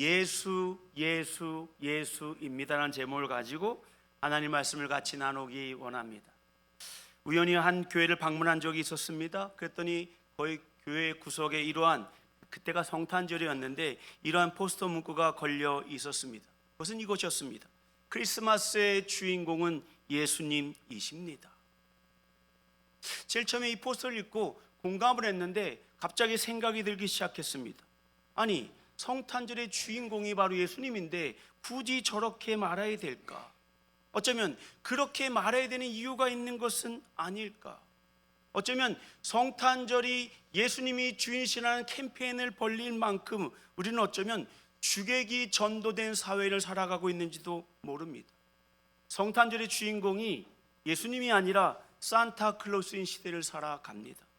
예수, 예수, 예수입니다라는 제목을 가지고 하나님 말씀을 같이 나누기 원합니다. 우연히 한 교회를 방문한 적이 있었습니다. 그랬더니 거의 교회 구석에 이러한 그때가 성탄절이었는데 이러한 포스터 문구가 걸려 있었습니다. 그것은 이것이었습니다. 크리스마스의 주인공은 예수님이십니다. 제일 처음에 이 포스터를 읽고 공감을 했는데 갑자기 생각이 들기 시작했습니다. 아니 성탄절의 주인공이 바로 예수님인데 굳이 저렇게 말해야 될까? 어쩌면 그렇게 말해야 되는 이유가 있는 것은 아닐까? 어쩌면 성탄절이 예수님이 주인이시라는 캠페인을 벌릴 만큼 우리는 어쩌면 주객이 전도된 사회를 살아가고 있는지도 모릅니다. 성탄절의 주인공이 예수님이 아니라 산타클로스인 시대를 살아갑니다.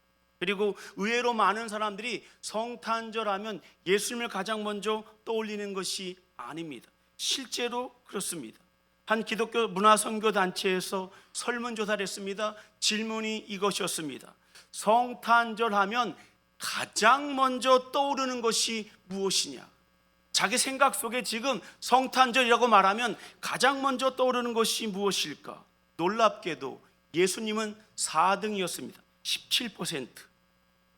그리고 의외로 많은 사람들이 성탄절 하면 예수님을 가장 먼저 떠올리는 것이 아닙니다. 실제로 그렇습니다. 한 기독교 문화 선교 단체에서 설문조사를 했습니다. 질문이 이것이었습니다. 성탄절 하면 가장 먼저 떠오르는 것이 무엇이냐? 자기 생각 속에 지금 성탄절이라고 말하면 가장 먼저 떠오르는 것이 무엇일까? 놀랍게도 예수님은 4등이었습니다. 17%.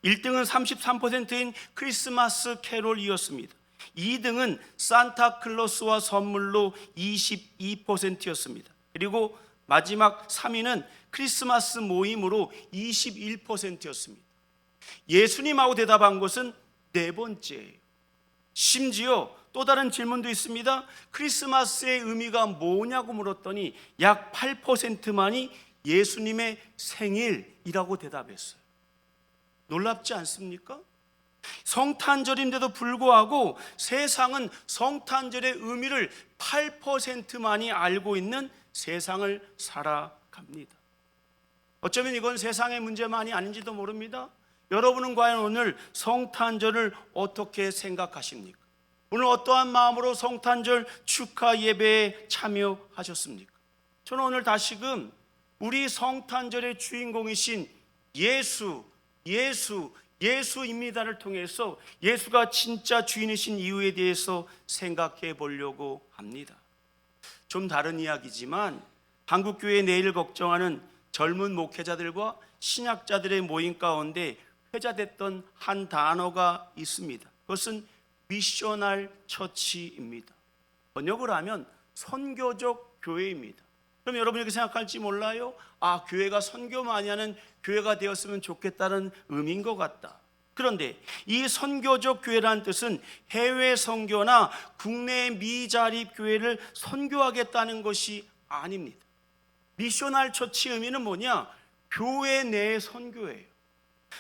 1등은 33%인 크리스마스 캐롤이었습니다. 2등은 산타클로스와 선물로 22%였습니다. 그리고 마지막 3위는 크리스마스 모임으로 21%였습니다. 예수님하고 대답한 것은 네 번째예요. 심지어 또 다른 질문도 있습니다. 크리스마스의 의미가 뭐냐고 물었더니 약 8%만이 예수님의 생일이라고 대답했어요. 놀랍지 않습니까? 성탄절인데도 불구하고 세상은 성탄절의 의미를 8%만이 알고 있는 세상을 살아갑니다. 어쩌면 이건 세상의 문제만이 아닌지도 모릅니다. 여러분은 과연 오늘 성탄절을 어떻게 생각하십니까? 오늘 어떠한 마음으로 성탄절 축하 예배에 참여하셨습니까? 저는 오늘 다시금 우리 성탄절의 주인공이신 예수, 예수, 예수입니다를 통해서 예수가 진짜 주인이신 이유에 대해서 생각해 보려고 합니다. 좀 다른 이야기지만 한국 교회 내일을 걱정하는 젊은 목회자들과 신학자들의 모임 가운데 회자됐던 한 단어가 있습니다. 그것은 미셔널 처치입니다. 번역을 하면 선교적 교회입니다. 그럼 여러분이 이렇게 생각할지 몰라요? 아, 교회가 선교 많이 하는 교회가 되었으면 좋겠다는 의미인 것 같다. 그런데 이 선교적 교회라는 뜻은 해외 선교나 국내 미자립 교회를 선교하겠다는 것이 아닙니다. 미셔널 처치 의미는 뭐냐? 교회 내 선교예요.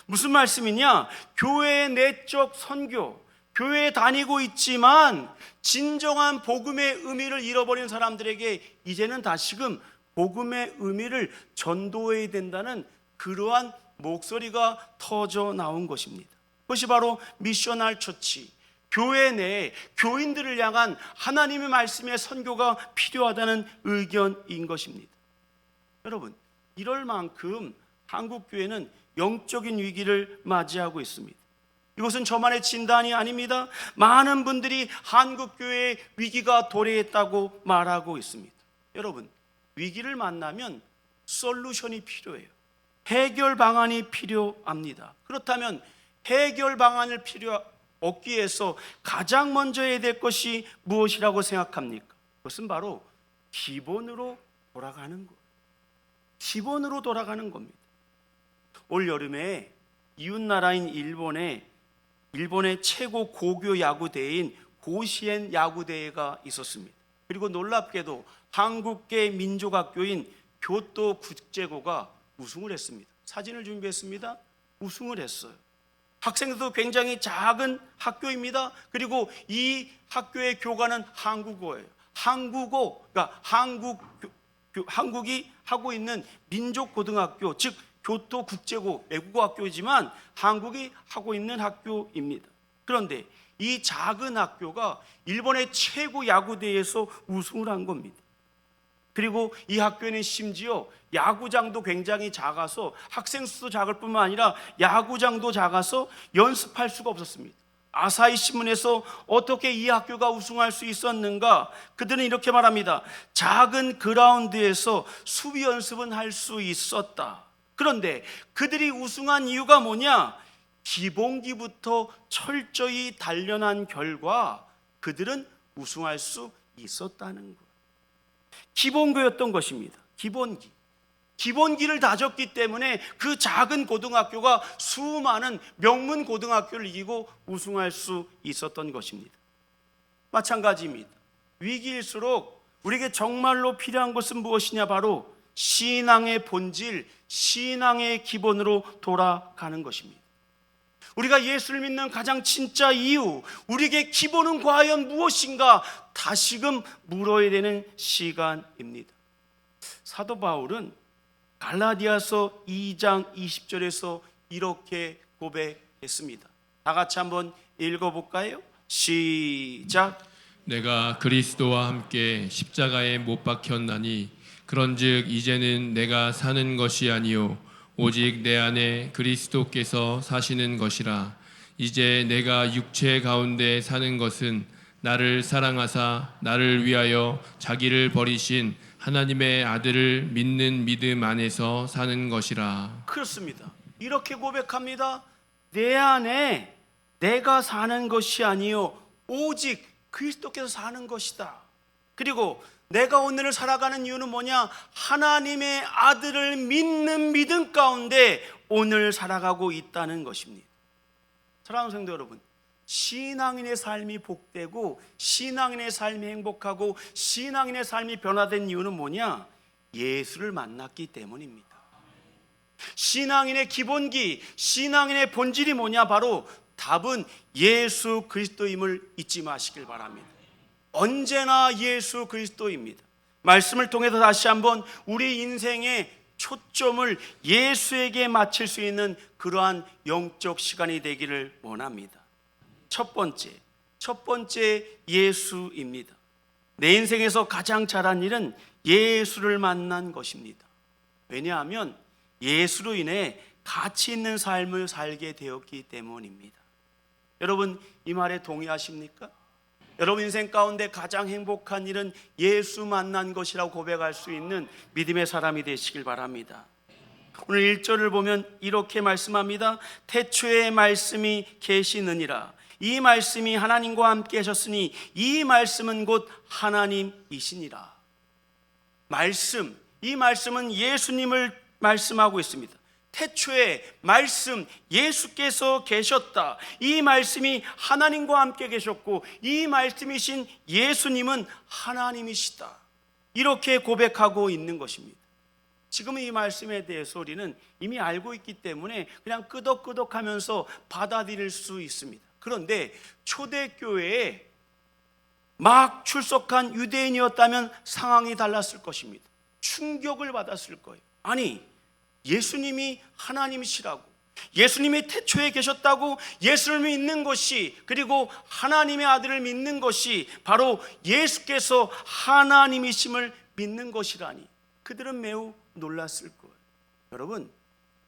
무슨 말씀이냐? 교회 내적 선교. 교회에 다니고 있지만 진정한 복음의 의미를 잃어버린 사람들에게 이제는 다시금 복음의 의미를 전도해야 된다는 그러한 목소리가 터져 나온 것입니다. 그것이 바로 미셔널 처치. 교회 내에 교인들을 향한 하나님의 말씀의 선교가 필요하다는 의견인 것입니다. 여러분, 이럴 만큼 한국 교회는 영적인 위기를 맞이하고 있습니다. 이것은 저만의 진단이 아닙니다. 많은 분들이 한국 교회의 위기가 도래했다고 말하고 있습니다. 여러분, 위기를 만나면 솔루션이 필요해요. 해결 방안이 필요합니다. 그렇다면 해결 방안을 필요 얻기 위해서 가장 먼저 해야 될 것이 무엇이라고 생각합니까? 그것은 바로 기본으로 돌아가는 것. 기본으로 돌아가는 겁니다. 올 여름에 이웃 나라인 일본에 일본의 최고 고교 야구 대회인 고시엔 야구 대회가 있었습니다. 그리고 놀랍게도 한국계 민족학교인 교토 국제고가 우승을 했습니다. 사진을 준비했습니다. 우승을 했어요. 학생들도 굉장히 작은 학교입니다. 그리고 이 학교의 교과는 한국어예요. 한국어, 그러니까 한국 교, 한국이 하고 있는 민족고등학교, 즉 교토 국제고 외국어 학교이지만 한국이 하고 있는 학교입니다. 그런데 이 작은 학교가 일본의 최고 야구대회에서 우승을 한 겁니다. 그리고 이 학교에는 심지어 야구장도 굉장히 작아서 학생 수도 작을 뿐만 아니라 야구장도 작아서 연습할 수가 없었습니다. 아사히 신문에서 어떻게 이 학교가 우승할 수 있었는가? 그들은 이렇게 말합니다. 작은 그라운드에서 수비 연습은 할 수 있었다. 그런데 그들이 우승한 이유가 뭐냐? 기본기부터 철저히 단련한 결과 그들은 우승할 수 있었다는 것. 기본교였던 것입니다. 기본기. 기본기를 다졌기 때문에 그 작은 고등학교가 수많은 명문 고등학교를 이기고 우승할 수 있었던 것입니다. 마찬가지입니다. 위기일수록 우리에게 정말로 필요한 것은 무엇이냐 바로 신앙의 본질, 신앙의 기본으로 돌아가는 것입니다. 우리가 예수를 믿는 가장 진짜 이유, 우리에게 기본은 과연 무엇인가 다시금 물어야 되는 시간입니다. 사도 바울은 갈라디아서 2장 20절에서 이렇게 고백했습니다. 다 같이 한번 읽어볼까요? 시작. 내가 그리스도와 함께 십자가에 못 박혔나니 그런즉 이제는 내가 사는 것이 아니요 오직 내 안에 그리스도께서 사시는 것이라 이제 내가 육체 가운데 사는 것은 나를 사랑하사 나를 위하여 자기를 버리신 하나님의 아들을 믿는 믿음 안에서 사는 것이라 그렇습니다. 이렇게 고백합니다. 내 안에 내가 사는 것이 아니요 오직 그리스도께서 사는 것이다. 그리고 내가 오늘을 살아가는 이유는 뭐냐? 하나님의 아들을 믿는 믿음 가운데 오늘 살아가고 있다는 것입니다. 사랑하는 성도 여러분, 신앙인의 삶이 복되고 신앙인의 삶이 행복하고 신앙인의 삶이 변화된 이유는 뭐냐? 예수를 만났기 때문입니다. 신앙인의 기본기, 신앙인의 본질이 뭐냐? 바로 답은 예수 그리스도임을 잊지 마시길 바랍니다. 언제나 예수 그리스도입니다. 말씀을 통해서 다시 한번 우리 인생의 초점을 예수에게 맞출 수 있는 그러한 영적 시간이 되기를 원합니다. 첫 번째, 첫 번째 예수입니다. 내 인생에서 가장 잘한 일은 예수를 만난 것입니다. 왜냐하면 예수로 인해 가치 있는 삶을 살게 되었기 때문입니다. 여러분 이 말에 동의하십니까? 여러분 인생 가운데 가장 행복한 일은 예수 만난 것이라고 고백할 수 있는 믿음의 사람이 되시길 바랍니다. 오늘 1절을 보면 이렇게 말씀합니다. 태초에 말씀이 계시느니라. 이 말씀이 하나님과 함께 하셨으니 이 말씀은 곧 하나님이시니라. 말씀, 이 말씀은 예수님을 말씀하고 있습니다. 태초에 말씀 예수께서 계셨다. 이 말씀이 하나님과 함께 계셨고 이 말씀이신 예수님은 하나님이시다. 이렇게 고백하고 있는 것입니다. 지금 이 말씀에 대해서 우리는 이미 알고 있기 때문에 그냥 끄덕끄덕 하면서 받아들일 수 있습니다. 그런데 초대교회에 막 출석한 유대인이었다면 상황이 달랐을 것입니다. 충격을 받았을 거예요. 아니, 예수님이 하나님이시라고 예수님이 태초에 계셨다고 예수를 믿는 것이 그리고 하나님의 아들을 믿는 것이 바로 예수께서 하나님이심을 믿는 것이라니 그들은 매우 놀랐을 거예요. 여러분,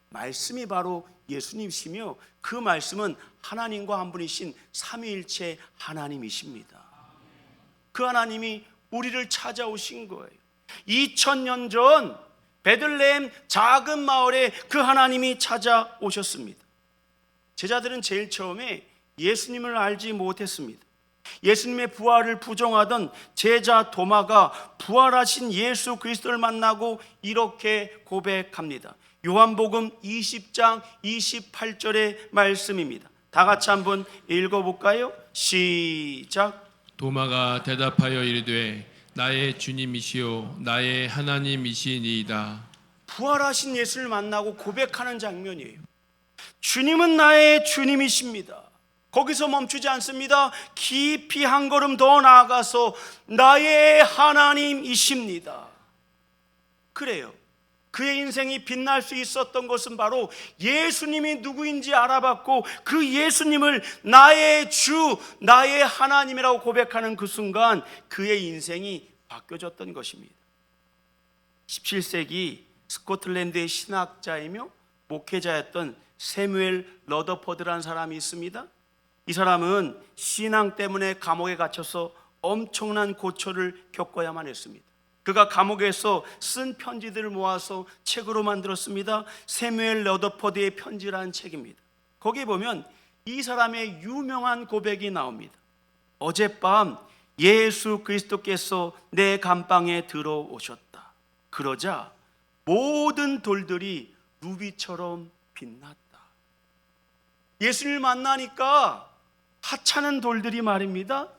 말씀이 바로 예수님이시며 그 말씀은 하나님과 한 분이신 삼위일체 하나님이십니다. 그 하나님이 우리를 찾아오신 거예요. 2000년 전 베들레헴 작은 마을에 그 하나님이 찾아오셨습니다. 제자들은 제일 처음에 예수님을 알지 못했습니다. 예수님의 부활을 부정하던 제자 도마가 부활하신 예수 그리스도를 만나고 이렇게 고백합니다. 요한복음 20장 28절의 말씀입니다. 다 같이 한번 읽어 볼까요? 시작. 도마가 대답하여 이르되 나의 주님이시요 나의 하나님이시니이다 부활하신 예수를 만나고 고백하는 장면이에요. 주님은 나의 주님이십니다. 거기서 멈추지 않습니다. 깊이 한 걸음 더 나아가서 나의 하나님이십니다. 그래요. 그의 인생이 빛날 수 있었던 것은 바로 예수님이 누구인지 알아봤고 그 예수님을 나의 주, 나의 하나님이라고 고백하는 그 순간 그의 인생이 바뀌어졌던 것입니다. 17세기 스코틀랜드의 신학자이며 목회자였던 세무엘 러더퍼드라는 사람이 있습니다. 이 사람은 신앙 때문에 감옥에 갇혀서 엄청난 고초를 겪어야만 했습니다. 그가 감옥에서 쓴 편지들을 모아서 책으로 만들었습니다. 세무엘 러더퍼드의 편지라는 책입니다. 거기에 보면 이 사람의 유명한 고백이 나옵니다. 어젯밤 예수 그리스도께서 내 감방에 들어오셨다. 그러자 모든 돌들이 루비처럼 빛났다. 예수님을 만나니까 하찮은 돌들이 말입니다.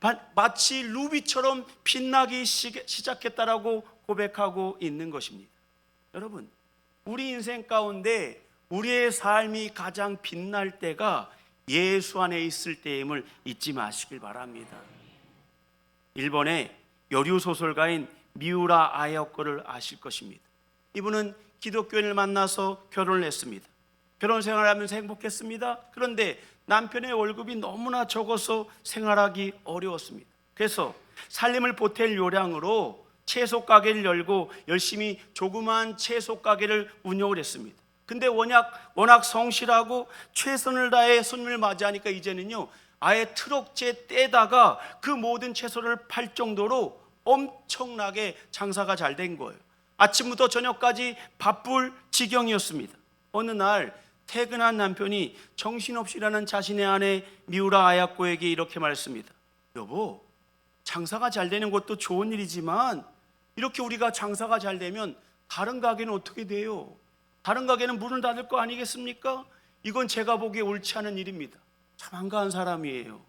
마- 마치 루비처럼 빛나기 시- 시작했다라고 고백하고 있는 것입니다. 여러분, 우리 인생 가운데 우리의 삶이 가장 빛날 때가 예수 안에 있을 때임을 잊지 마시길 바랍니다. 일본의 여류 소설가인 미우라 아야코를 아실 것입니다. 이분은 기독교인을 만나서 결혼을 했습니다. 결혼 생활하면서 행복했습니다. 그런데 남편의 월급이 너무나 적어서 생활하기 어려웠습니다. 그래서 살림을 보탤 요량으로 채소 가게를 열고 열심히 조그만 채소 가게를 운영을 했습니다. 근데 워낙 워낙 성실하고 최선을 다해 손님을 맞이하니까 이제는요 아예 트럭째 떼다가 그 모든 채소를 팔 정도로 엄청나게 장사가 잘 된 거예요. 아침부터 저녁까지 바쁠 지경이었습니다. 어느 날 퇴근한 남편이 정신없이 일하는 자신의 아내 미우라 아야코에게 이렇게 말했습니다. 여보, 장사가 잘 되는 것도 좋은 일이지만 이렇게 우리가 장사가 잘 되면 다른 가게는 어떻게 돼요? 다른 가게는 문을 닫을 거 아니겠습니까? 이건 제가 보기에 옳지 않은 일입니다. 참 한가한 사람이에요.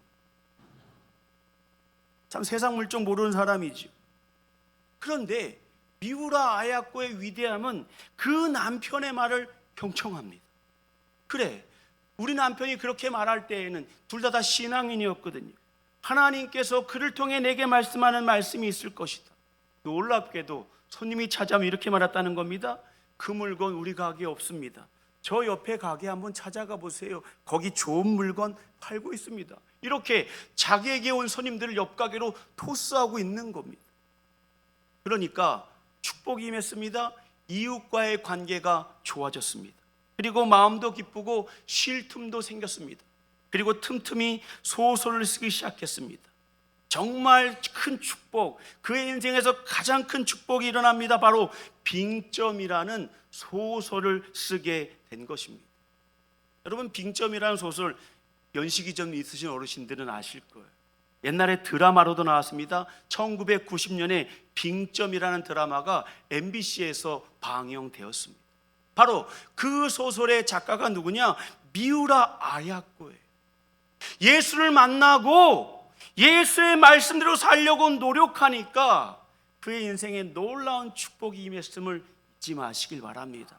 참 세상 물정 모르는 사람이죠. 그런데 미우라 아야코의 위대함은 그 남편의 말을 경청합니다. 그래, 우리 남편이 그렇게 말할 때에는 둘 다 다 신앙인이었거든요. 하나님께서 그를 통해 내게 말씀하는 말씀이 있을 것이다. 놀랍게도 손님이 찾아오면 이렇게 말했다는 겁니다. 그 물건 우리 가게에 없습니다. 저 옆에 가게 한번 찾아가 보세요. 거기 좋은 물건 팔고 있습니다. 이렇게 자기에게 온 손님들을 옆 가게로 토스하고 있는 겁니다. 그러니까 축복이 임했습니다. 이웃과의 관계가 좋아졌습니다. 그리고 마음도 기쁘고 쉴 틈도 생겼습니다. 그리고 틈틈이 소설을 쓰기 시작했습니다. 정말 큰 축복, 그의 인생에서 가장 큰 축복이 일어납니다. 바로 빙점이라는 소설을 쓰게 된 것입니다. 여러분 빙점이라는 소설 연식이 좀 있으신 어르신들은 아실 거예요. 옛날에 드라마로도 나왔습니다. 1990년에 빙점이라는 드라마가 MBC에서 방영되었습니다. 바로 그 소설의 작가가 누구냐? 미우라 아야코예요. 예수를 만나고 예수의 말씀대로 살려고 노력하니까 그의 인생에 놀라운 축복이 임했음을 잊지 마시길 바랍니다.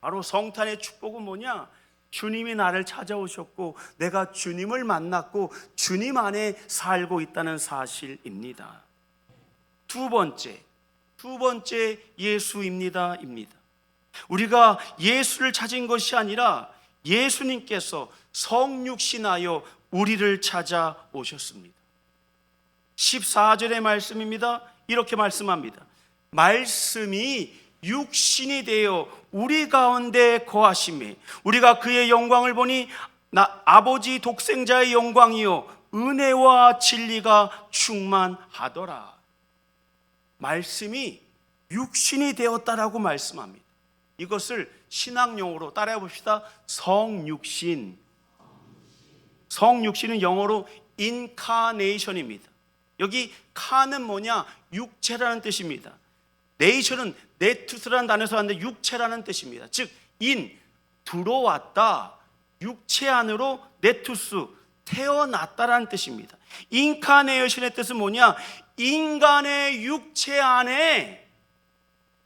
바로 성탄의 축복은 뭐냐? 주님이 나를 찾아오셨고 내가 주님을 만났고 주님 안에 살고 있다는 사실입니다. 두 번째, 두 번째 예수입니다입니다. 우리가 예수를 찾은 것이 아니라 예수님께서 성육신하여 우리를 찾아오셨습니다. 14절의 말씀입니다. 이렇게 말씀합니다. 말씀이 육신이 되어 우리 가운데 거하심에 우리가 그의 영광을 보니 나 아버지 독생자의 영광이요 은혜와 진리가 충만하더라. 말씀이 육신이 되었다라고 말씀합니다. 이것을 신학 용어로 따라해 봅시다. 성육신. 성육신은 영어로 인카네이션입니다. 여기 카는 뭐냐? 육체라는 뜻입니다. 네이션은 네투스라는 단어에서 왔는데 육체라는 뜻입니다. 즉, 인, 들어왔다. 육체 안으로 네투스, 태어났다라는 뜻입니다. 인카네이션의 뜻은 뭐냐? 인간의 육체 안에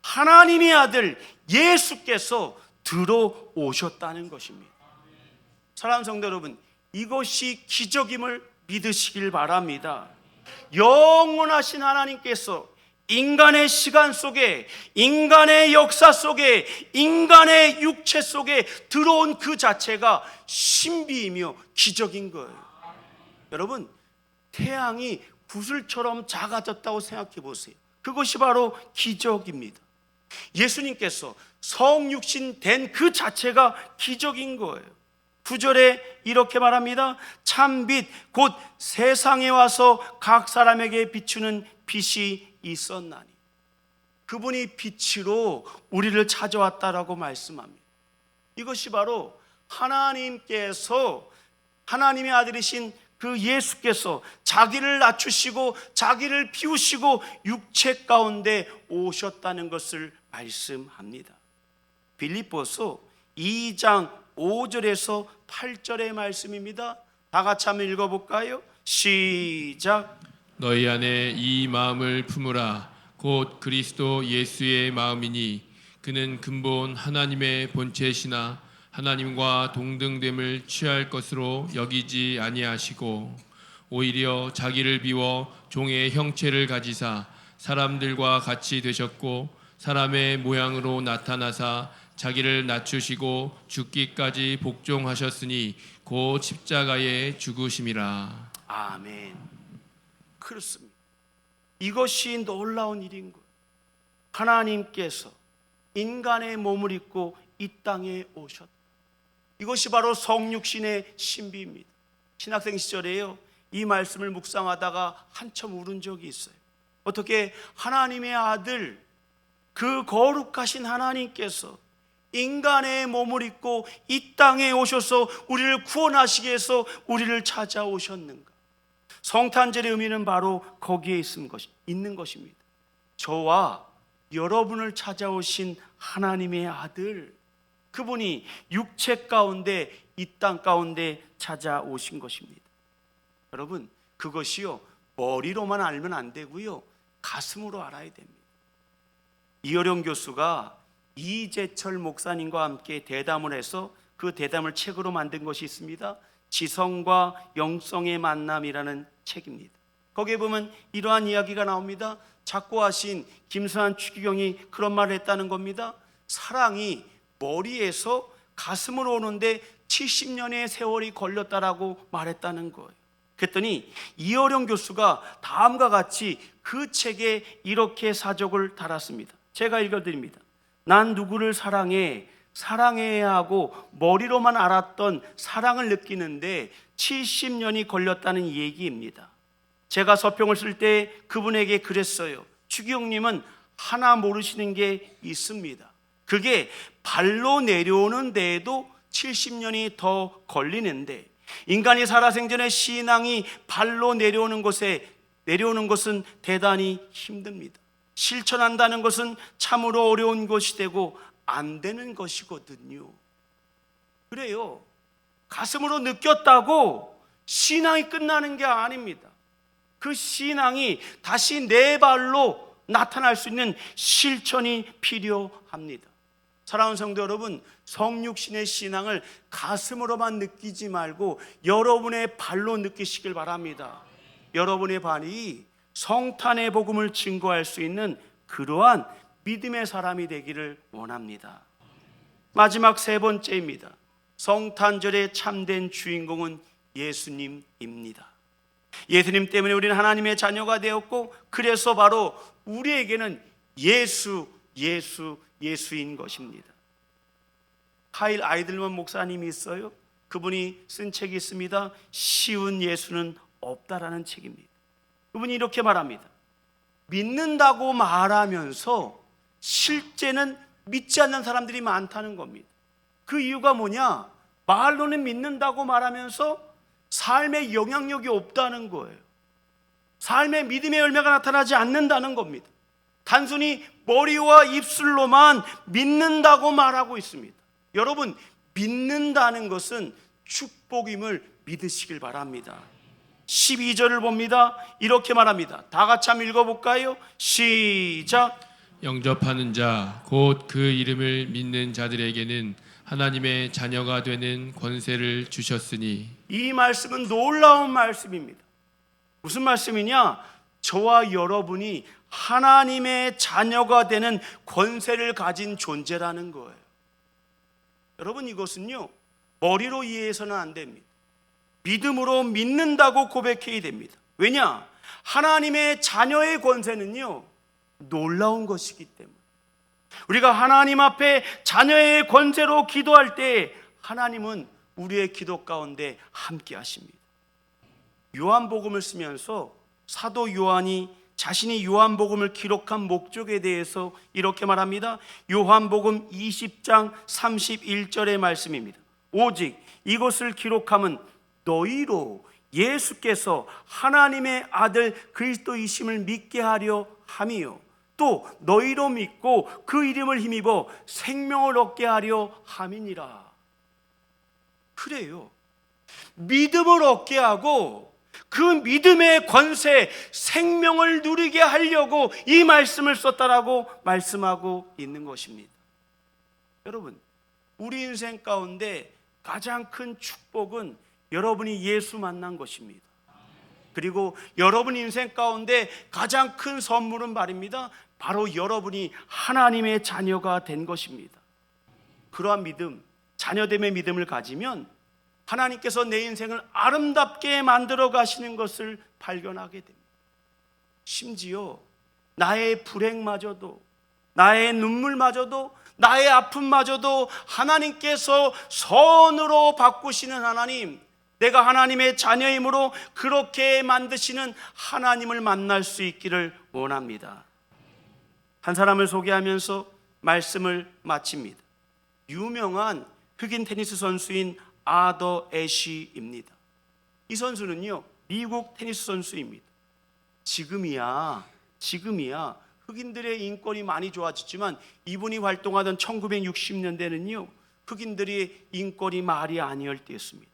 하나님의 아들 예수께서 들어오셨다는 것입니다. 사랑하는 성도 여러분, 이것이 기적임을 믿으시길 바랍니다. 영원하신 하나님께서 인간의 시간 속에, 인간의 역사 속에, 인간의 육체 속에 들어온 그 자체가 신비이며 기적인 거예요. 여러분, 태양이 구슬처럼 작아졌다고 생각해 보세요. 그것이 바로 기적입니다. 예수님께서 성육신 된 그 자체가 기적인 거예요. 구절에 이렇게 말합니다. 참 빛 곧 세상에 와서 각 사람에게 비추는 빛이 있었나니 그분이 빛으로 우리를 찾아왔다라고 말씀합니다. 이것이 바로 하나님께서 하나님의 아들이신 그 예수께서 자기를 낮추시고 자기를 비우시고 육체 가운데 오셨다는 것을 말씀합니다. 빌립보서 2장 5절에서 8절의 말씀입니다. 다 같이 한번 읽어볼까요? 시작. 너희 안에 이 마음을 품으라 곧 그리스도 예수의 마음이니 그는 근본 하나님의 본체시나 하나님과 동등됨을 취할 것으로 여기지 아니하시고 오히려 자기를 비워 종의 형체를 가지사 사람들과 같이 되셨고 사람의 모양으로 나타나사 자기를 낮추시고 죽기까지 복종하셨으니 곧 십자가에 죽으심이라. 아멘. 그렇습니다. 이것이 놀라운 일인 것. 하나님께서 인간의 몸을 입고 이 땅에 오셨다. 이것이 바로 성육신의 신비입니다. 신학생 시절에요. 이 말씀을 묵상하다가 한참 울은 적이 있어요. 어떻게 하나님의 아들, 그 거룩하신 하나님께서 인간의 몸을 입고 이 땅에 오셔서 우리를 구원하시기 위해서 우리를 찾아오셨는가? 성탄절의 의미는 바로 거기에 있는, 것입니다. 저와 여러분을 찾아오신 하나님의 아들, 그분이 육체 가운데 이 땅 가운데 찾아오신 것입니다. 여러분, 그것이요, 머리로만 알면 안 되고요, 가슴으로 알아야 됩니다. 이어령 교수가 이재철 목사님과 함께 대담을 해서 그 대담을 책으로 만든 것이 있습니다. 지성과 영성의 만남이라는 책입니다. 거기에 보면 이러한 이야기가 나옵니다. 작고하신 김수환 추기경이 그런 말을 했다는 겁니다. 사랑이 머리에서 가슴으로 오는데 70년의 세월이 걸렸다라고 말했다는 거예요. 그랬더니 이어령 교수가 다음과 같이 그 책에 이렇게 사적을 달았습니다. 제가 읽어드립니다. 난 누구를 사랑해 사랑해야 하고 머리로만 알았던 사랑을 느끼는데 70년이 걸렸다는 얘기입니다. 제가 서평을 쓸 때 그분에게 그랬어요. 추기용님은 하나 모르시는 게 있습니다. 그게 발로 내려오는 데에도 70년이 더 걸리는데 인간이 살아생전에 신앙이 발로 내려오는 것에 내려오는 것은 대단히 힘듭니다. 실천한다는 것은 참으로 어려운 것이 되고 안 되는 것이거든요. 그래요. 가슴으로 느꼈다고 신앙이 끝나는 게 아닙니다. 그 신앙이 다시 내 발로 나타날 수 있는 실천이 필요합니다. 사랑하는 성도 여러분, 성육신의 신앙을 가슴으로만 느끼지 말고 여러분의 발로 느끼시길 바랍니다. 여러분의 발이 성탄의 복음을 증거할 수 있는 그러한 믿음의 사람이 되기를 원합니다. 마지막 세 번째입니다. 성탄절의 참된 주인공은 예수님입니다. 예수님 때문에 우리는 하나님의 자녀가 되었고 그래서 바로 우리에게는 예수, 예수, 예수인 것입니다. 카일 아이들만 목사님이 있어요. 그분이 쓴 책이 있습니다. 쉬운 예수는 없다라는 책입니다. 그분이 이렇게 말합니다. 믿는다고 말하면서 실제는 믿지 않는 사람들이 많다는 겁니다. 그 이유가 뭐냐? 말로는 믿는다고 말하면서 삶에 영향력이 없다는 거예요. 삶의 믿음의 열매가 나타나지 않는다는 겁니다. 단순히 머리와 입술로만 믿는다고 말하고 있습니다. 여러분, 믿는다는 것은 축복임을 믿으시길 바랍니다. 12절을 봅니다. 이렇게 말합니다. 다 같이 한번 읽어볼까요? 시작. 영접하는 자, 곧 그 이름을 믿는 자들에게는 하나님의 자녀가 되는 권세를 주셨으니 이 말씀은 놀라운 말씀입니다. 무슨 말씀이냐? 저와 여러분이 하나님의 자녀가 되는 권세를 가진 존재라는 거예요. 여러분 이것은요, 머리로 이해해서는 안 됩니다. 믿음으로 믿는다고 고백해야 됩니다. 왜냐? 하나님의 자녀의 권세는요, 놀라운 것이기 때문에. 우리가 하나님 앞에 자녀의 권세로 기도할 때 하나님은 우리의 기도 가운데 함께 하십니다. 요한복음을 쓰면서 사도 요한이 자신이 요한복음을 기록한 목적에 대해서 이렇게 말합니다. 요한복음 20장 31절의 말씀입니다. 오직 이것을 기록함은 너희로 예수께서 하나님의 아들 그리스도이심을 믿게 하려 함이요. 또 너희로 믿고 그 이름을 힘입어 생명을 얻게 하려 함이니라. 그래요. 믿음을 얻게 하고 그 믿음의 권세, 생명을 누리게 하려고 이 말씀을 썼다라고 말씀하고 있는 것입니다. 여러분, 우리 인생 가운데 가장 큰 축복은 여러분이 예수 만난 것입니다. 그리고 여러분 인생 가운데 가장 큰 선물은 말입니다. 바로 여러분이 하나님의 자녀가 된 것입니다. 그러한 믿음, 자녀됨의 믿음을 가지면 하나님께서 내 인생을 아름답게 만들어 가시는 것을 발견하게 됩니다. 심지어 나의 불행마저도 나의 눈물마저도 나의 아픔마저도 하나님께서 선으로 바꾸시는 하나님 내가 하나님의 자녀이므로 그렇게 만드시는 하나님을 만날 수 있기를 원합니다. 한 사람을 소개하면서 말씀을 마칩니다. 유명한 흑인 테니스 선수인 아더 애쉬입니다. 이 선수는요, 미국 테니스 선수입니다. 지금이야, 지금이야 흑인들의 인권이 많이 좋아졌지만 이분이 활동하던 1960년대는요, 흑인들의 인권이 말이 아니할 때였습니다.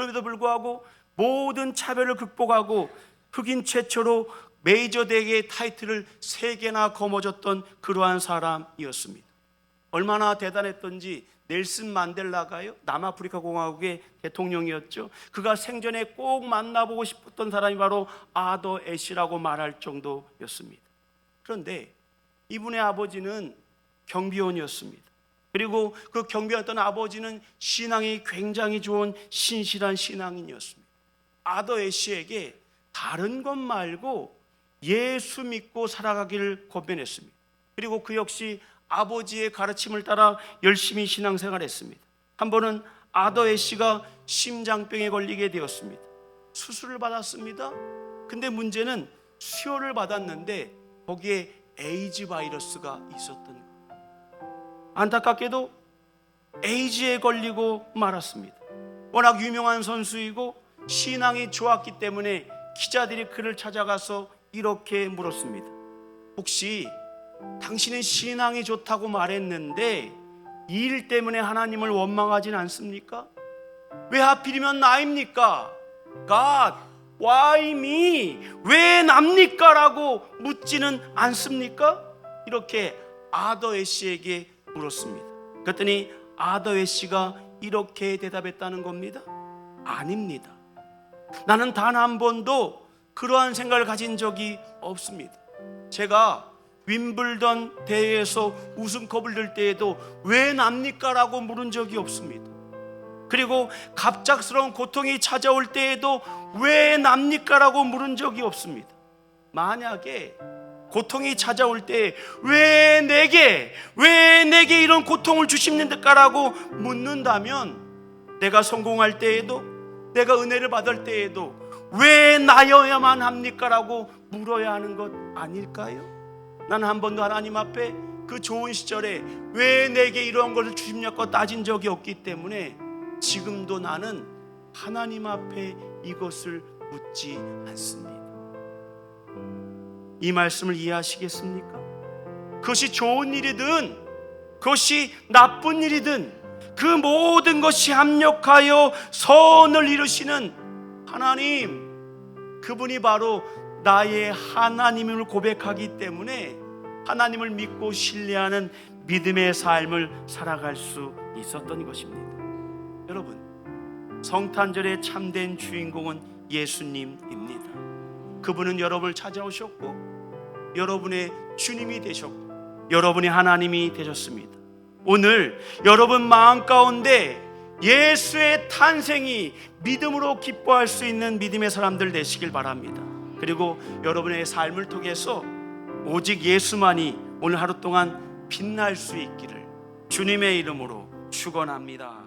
그럼에도 불구하고 모든 차별을 극복하고 흑인 최초로 메이저 대회의 타이틀을 세 개나 거머쥐었던 그러한 사람이었습니다. 얼마나 대단했던지 넬슨 만델라가요 남아프리카 공화국의 대통령이었죠. 그가 생전에 꼭 만나보고 싶었던 사람이 바로 아더 애시라고 말할 정도였습니다. 그런데 이분의 아버지는 경비원이었습니다. 그리고 그 경비였던 아버지는 신앙이 굉장히 좋은 신실한 신앙인이었습니다. 아더 애시에게 다른 것 말고 예수 믿고 살아가기를 권면했습니다. 그리고 그 역시 아버지의 가르침을 따라 열심히 신앙생활했습니다. 한 번은 아더 애시가 심장병에 걸리게 되었습니다. 수술을 받았습니다. 근데 문제는 수혈을 받았는데 거기에 에이즈 바이러스가 있었던 거예요. 안타깝게도 에이즈에 걸리고 말았습니다. 워낙 유명한 선수이고 신앙이 좋았기 때문에 기자들이 그를 찾아가서 이렇게 물었습니다. 혹시 당신은 신앙이 좋다고 말했는데 이 일 때문에 하나님을 원망하진 않습니까? 왜 하필이면 나입니까? God, why me? 왜 납니까? 라고 묻지는 않습니까? 이렇게 아더에 씨에게 물었습니다. 그랬더니 아더에 씨가 이렇게 대답했다는 겁니다. 아닙니다. 나는 단 한 번도 그러한 생각을 가진 적이 없습니다. 제가 윈블던 대회에서 우승컵을 들 때에도 왜 납니까? 라고 물은 적이 없습니다. 그리고 갑작스러운 고통이 찾아올 때에도 왜 납니까? 라고 물은 적이 없습니다. 만약에 고통이 찾아올 때 왜 내게 왜 내게 이런 고통을 주십니까라고 묻는다면 내가 성공할 때에도 내가 은혜를 받을 때에도 왜 나여야만 합니까라고 물어야 하는 것 아닐까요? 나는 한 번도 하나님 앞에 그 좋은 시절에 왜 내게 이런 것을 주십니까 따진 적이 없기 때문에 지금도 나는 하나님 앞에 이것을 묻지 않습니다. 이 말씀을 이해하시겠습니까? 그것이 좋은 일이든 그것이 나쁜 일이든 그 모든 것이 합력하여 선을 이루시는 하나님 그분이 바로 나의 하나님을 고백하기 때문에 하나님을 믿고 신뢰하는 믿음의 삶을 살아갈 수 있었던 것입니다. 여러분 성탄절의 참된 주인공은 예수님입니다. 그분은 여러분을 찾아오셨고 여러분의 주님이 되셨고 여러분의 하나님이 되셨습니다. 오늘 여러분 마음 가운데 예수의 탄생이 믿음으로 기뻐할 수 있는 믿음의 사람들 되시길 바랍니다. 그리고 여러분의 삶을 통해서 오직 예수만이 오늘 하루 동안 빛날 수 있기를 주님의 이름으로 축원합니다.